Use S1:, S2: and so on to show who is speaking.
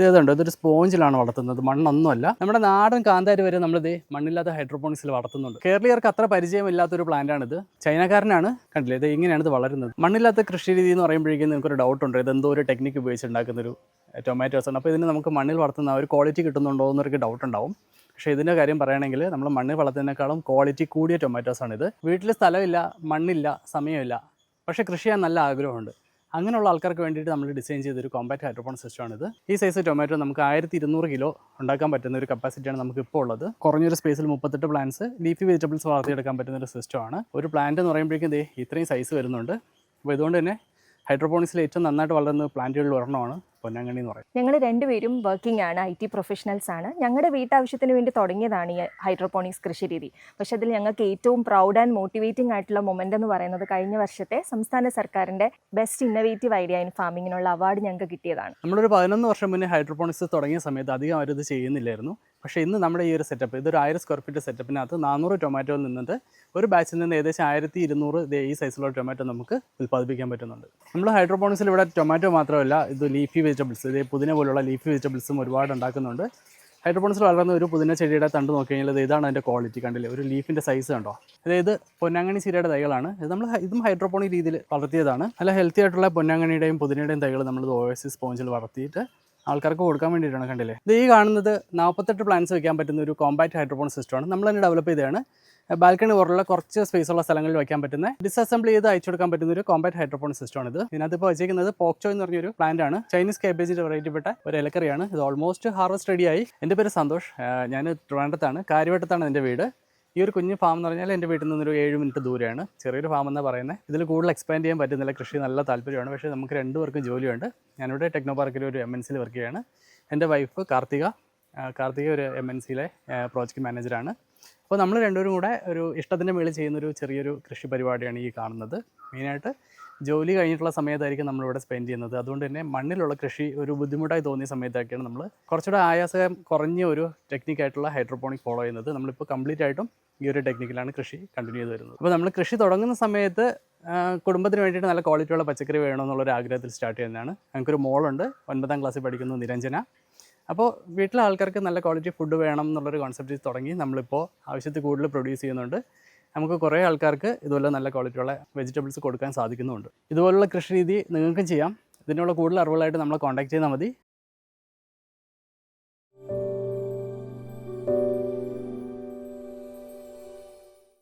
S1: ഇത് ഏതുണ്ട് ഇതൊരു സ്പോഞ്ചിലാണ് വളർത്തുന്നത്. മണ്ണൊന്നുമല്ല. നമ്മുടെ നാടൻ കാന്താരി വരെ നമ്മൾ നമ്മളിത് മണ്ണില്ലാത്ത ഹൈഡ്രോപോണിക്സിൽ വളർത്തുന്നുണ്ട്. കേരളീയർക്ക് അത്ര പരിചയമില്ലാത്തൊരു പ്ലാന്റാണിത്. ചൈനക്കാരനാണ് കണ്ടില്ലേ? ഇത് ഇങ്ങനെയാണ് ഇത് വളരുന്നത്. മണ്ണില്ലാത്ത കൃഷി രീതി എന്ന് പറയുമ്പോഴേക്കും നിങ്ങൾക്ക് ഒരു ഡൗട്ട് ഉണ്ട് ഇത് എന്തോ ഒരു ടെക്നിക്ക് ഉപയോഗിച്ചുണ്ടാക്കുന്ന ഒരു ടൊമാറ്റോസ് ആണ്. അപ്പോൾ ഇതിന് നമുക്ക് മണ്ണിൽ വളർത്തുന്ന ഒരു ക്വാളിറ്റി കിട്ടുന്നുണ്ടോ എന്നൊരു ഡൗട്ട് ഉണ്ടാവും. പക്ഷേ ഇതിന്റെ കാര്യം പറയുകയാണെങ്കിൽ നമ്മൾ മണ്ണിൽ വളർത്തുന്നതിനേക്കാളും ക്വാളിറ്റി കൂടിയ ടൊമാറ്റോസാണിത് ഇത് വീട്ടിൽ സ്ഥലമില്ല മണ്ണില്ല സമയമില്ല. പക്ഷേ കൃഷി ചെയ്യാൻ നല്ല ആഗ്രഹമുണ്ട്. അങ്ങനെയുള്ള ആൾക്കാർക്ക് വേണ്ടിയിട്ട് നമ്മൾ ഡിസൈൻ ചെയ്തൊരു കോമ്പാക്ട് ഹൈഡ്രോപോൺ സിസ്റ്റമാണ് ഇത് ഈ സൈസ് ടൊമാറ്റോ നമുക്ക് ആയിരത്തി ഇരുന്നൂറ് കിലോ ഉണ്ടാക്കാൻ പറ്റുന്ന ഒരു കപ്പാസിറ്റിയാണ് നമുക്ക് ഇപ്പോൾ ഉള്ളത്. കുറഞ്ഞൊരു സ്പേസിൽ മുപ്പത്തെട്ട് പ്ലാന്റ്സ് ലീഫി വെജിറ്റബിൾസ് വളർത്തിയെടുക്കാൻ പറ്റുന്ന ഒരു സിസ്റ്റമാണ് ഒരു പ്ലാന്റ് എന്ന് പറയുമ്പോഴേക്കും ദേ ഇത്രയും സൈസ് വരുന്നുണ്ട്. അപ്പോൾ ഇതുകൊണ്ട് തന്നെ ഹൈഡ്രോപോണിക്സിൽ ഏറ്റവും നന്നായിട്ട് വളരുന്ന പ്ലാന്റുകളിൽ ഒരെണ്ണമാണ്. പൊന്നാങ്കണ്ണി എന്ന് പറയും.
S2: ഞങ്ങൾ രണ്ടുപേരും വർക്കിംഗ് ആണ് ഐ ടി പ്രൊഫഷണൽസ് ആണ്. ഞങ്ങളുടെ വീട്ടാവശ്യത്തിന് വേണ്ടി തുടങ്ങിയതാണ് ഈ ഹൈഡ്രോപോണിക്സ് കൃഷി രീതി പക്ഷെ അതിൽ ഞങ്ങൾക്ക് ഏറ്റവും പ്രൗഡ് ആൻഡ് മോട്ടിവേറ്റിംഗ് ആയിട്ടുള്ള മൊമെന്റ് എന്ന് പറയുന്നത് കഴിഞ്ഞ വർഷത്തെ സംസ്ഥാന സർക്കാരിന്റെ ബെസ്റ്റ് ഇന്നവേറ്റീവ് ഐഡിയ ഇൻ ഫാമിങ്ങിനുള്ള അവാർഡ് ഞങ്ങൾക്ക് കിട്ടിയതാണ്.
S1: നമ്മളൊരു പതിനൊന്ന് വർഷം മുന്നേ ഹൈഡ്രോപോണിക്സ് തുടങ്ങിയ സമയത്ത് അധികം അവരത് ചെയ്യുന്നില്ലായിരുന്നു. പക്ഷേ ഇന്ന് നമ്മുടെ ഈ ഒരു സെറ്റപ്പ് ഇതൊരു ആയിരം സ്ക്വയർ ഫീറ്റ് സെറ്റപ്പിനകത്ത് നാനൂറ് ടൊമാറ്റോയിൽ നിന്നിട്ട് ഒരു ബാച്ചിൽ നിന്ന് ഏകദേശം ആയിരത്തി ഇരുന്നൂറ് ഈ സൈസിലുള്ള ടൊമാറ്റോ നമുക്ക് ഉൽപ്പാദിപ്പിക്കാൻ പറ്റുന്നുണ്ട്. നമ്മൾ ഹൈഡ്രോപോണിക്സിൽ ഇവിടെ ടൊമാറ്റോ മാത്രമല്ല ഇത് ലീഫി വെജിറ്റബിൾസ് ഇത് പുതിന പോലുള്ള ലീഫി വെജിറ്റബിൾസും ഒരുപാട് ഉണ്ടാക്കുന്നുണ്ട്. ഹൈഡ്രോപോണിക്സിൽ വളർന്ന ഒരു പുതിന ചെടിയുടെ തണ്ട് നോക്കി കഴിഞ്ഞാൽ ഇത് ഇതാണ് അതിന്റെ ക്വാളിറ്റി കണ്ടില്ലേ? ഒരു ലീഫിന്റെ സൈസ് കണ്ടോ? അതായത് പൊന്നാങ്ങണി ചീരയുടെ തൈകളാണ്. ഇത് നമ്മൾ ഇതും ഹൈഡ്രോപോണിക് രീതിയിൽ വളർത്തിയതാണ്. നല്ല ഹെൽത്തി ആയിട്ടുള്ള പൊന്നാങ്ങണിയുടെയും പുതിനയുടെയും തൈകൾ നമ്മൾ ഓയസിസ് സ്പോഞ്ചിൽ വളർത്തിയിട്ട് ആൾക്കാർക്ക് കൊടുക്കാൻ വേണ്ടിയിട്ടാണ് കണ്ടില്ലേ? ഇത് ഈ കാണുന്നത് നാൽപ്പത്തെട്ട് പ്ലാന്റ്സ് വെക്കാൻ പറ്റുന്ന ഒരു കോമ്പാക്ട് ഹൈഡ്രോപോൺ സിസ്റ്റമാണ് നമ്മൾ തന്നെ ഡെവലപ്പ് ചെയ്തതാണ്. ബാൽക്കണി പോലുള്ള കുറച്ച് സ്പേസ് ഉള്ള സ്ഥലങ്ങളിൽ വയ്ക്കാൻ പറ്റുന്ന ഡിസസംബിൾ ചെയ്ത് അയച്ചു കൊടുക്കാൻ പറ്റുന്ന ഒരു കോമ്പാക്ട് ഹൈഡ്രോപോൺ സിസ്റ്റമാണ് ഇത്. ഇതിനകത്ത് ഇപ്പോൾ വെച്ചിരിക്കുന്നത് പോക്ചോ എന്ന് പറഞ്ഞൊരു പ്ലാന്റ് ആണ്. ചൈനീസ് കേബേജിന്റെ വെറൈറ്റി പെട്ട ഒരു ഇലക്കറിയാണ്. ഇത് ഓൾമോസ്റ്റ് ഹാർവസ്റ്റ് റെഡിയായി എന്റെ പേര് സന്തോഷ്. ഞാൻ ട്രിവാൻഡത്താണ് കാര്യവട്ടത്താണ് എന്റെ വീട്. ഈ ഒരു കുഞ്ഞു ഫാം എന്ന് പറഞ്ഞാൽ എന്റെ വീട്ടിൽ നിന്നൊരു ഏഴ് മിനിറ്റ് ദൂരെയാണ്. ചെറിയൊരു ഫാം എന്നാണ് പറയുന്നത് ഇതിൽ കൂടുതൽ എക്സ്പാൻഡ് ചെയ്യാൻ പറ്റുന്നില്ല. കൃഷി നല്ല താല്പര്യമാണ്. പക്ഷേ നമുക്ക് രണ്ടുപേർക്കും ജോലിയുണ്ട്. ഞാനിവിടെ ടെക്നോ പാർക്കിൽ ഒരു എം എൻ സിയിൽ വർക്ക് ചെയ്യുകയാണ്. എന്റെ വൈഫ് കാർത്തിക കാർത്തിക ഒരു എം എൻ സിയിലെ പ്രോജക്റ്റ് മാനേജറാണ് അപ്പോൾ നമ്മൾ രണ്ടുപേരും കൂടെ ഒരു ഇഷ്ടത്തിന്റെ മേളിൽ ചെയ്യുന്നൊരു ചെറിയൊരു കൃഷി പരിപാടിയാണ് ഈ കാണുന്നത്. മെയിനായിട്ട് ജോലി കഴിഞ്ഞിട്ടുള്ള സമയത്തായിരിക്കും നമ്മളിവിടെ സ്പെൻഡ് ചെയ്യുന്നത്. അതുകൊണ്ട് തന്നെ മണ്ണിലുള്ള കൃഷി ഒരു ബുദ്ധിമുട്ടായി തോന്നിയ സമയത്തൊക്കെയാണ് നമ്മൾ കുറച്ചുകൂടെ ആയാസം കുറഞ്ഞ ഒരു ടെക്നിക്കായിട്ടുള്ള ഹൈഡ്രോപോണിക് ഫോളോ ചെയ്യുന്നത്. നമ്മളിപ്പോൾ കംപ്ലീറ്റ് ആയിട്ടും ഈ ഒരു ടെക്നിക്കിലാണ് കൃഷി കണ്ടിന്യൂ ചെയ്ത് വരുന്നത്. അപ്പോൾ നമ്മൾ കൃഷി തുടങ്ങുന്ന സമയത്ത് കുടുംബത്തിന് വേണ്ടിയിട്ട് നല്ല ക്വാളിറ്റിയുള്ള പച്ചക്കറി വേണമെന്നുള്ളൊരു ആഗ്രഹത്തിൽ സ്റ്റാർട്ട് ചെയ്യുന്നതാണ്. ഞങ്ങൾക്കൊരു മോളുണ്ട് ഒൻപതാം ക്ലാസ്സിൽ പഠിക്കുന്നു നിരഞ്ജന. അപ്പോൾ വീട്ടിലെ ആൾക്കാർക്ക് നല്ല ക്വാളിറ്റി ഫുഡ് വേണം എന്നുള്ളൊരു കോൺസെപ്റ്റ് തുടങ്ങി നമ്മളിപ്പോൾ ആവശ്യത്തിൽ കൂടുതൽ പ്രൊഡ്യൂസ് ചെയ്യുന്നുണ്ട്. നമുക്ക് കുറേ ആൾക്കാർക്ക് ഇതുപോലെ നല്ല ക്വാളിറ്റിയുള്ള വെജിറ്റബിൾസ് കൊടുക്കാൻ സാധിക്കുന്നുണ്ട് ഇതുപോലുള്ള കൃഷി രീതി നിങ്ങൾക്കും ചെയ്യാം. ഇതിനുള്ള കൂടുതൽ അറിവുകളായിട്ട് നമ്മളെ കോൺടാക്ട് ചെയ്താൽ മതി.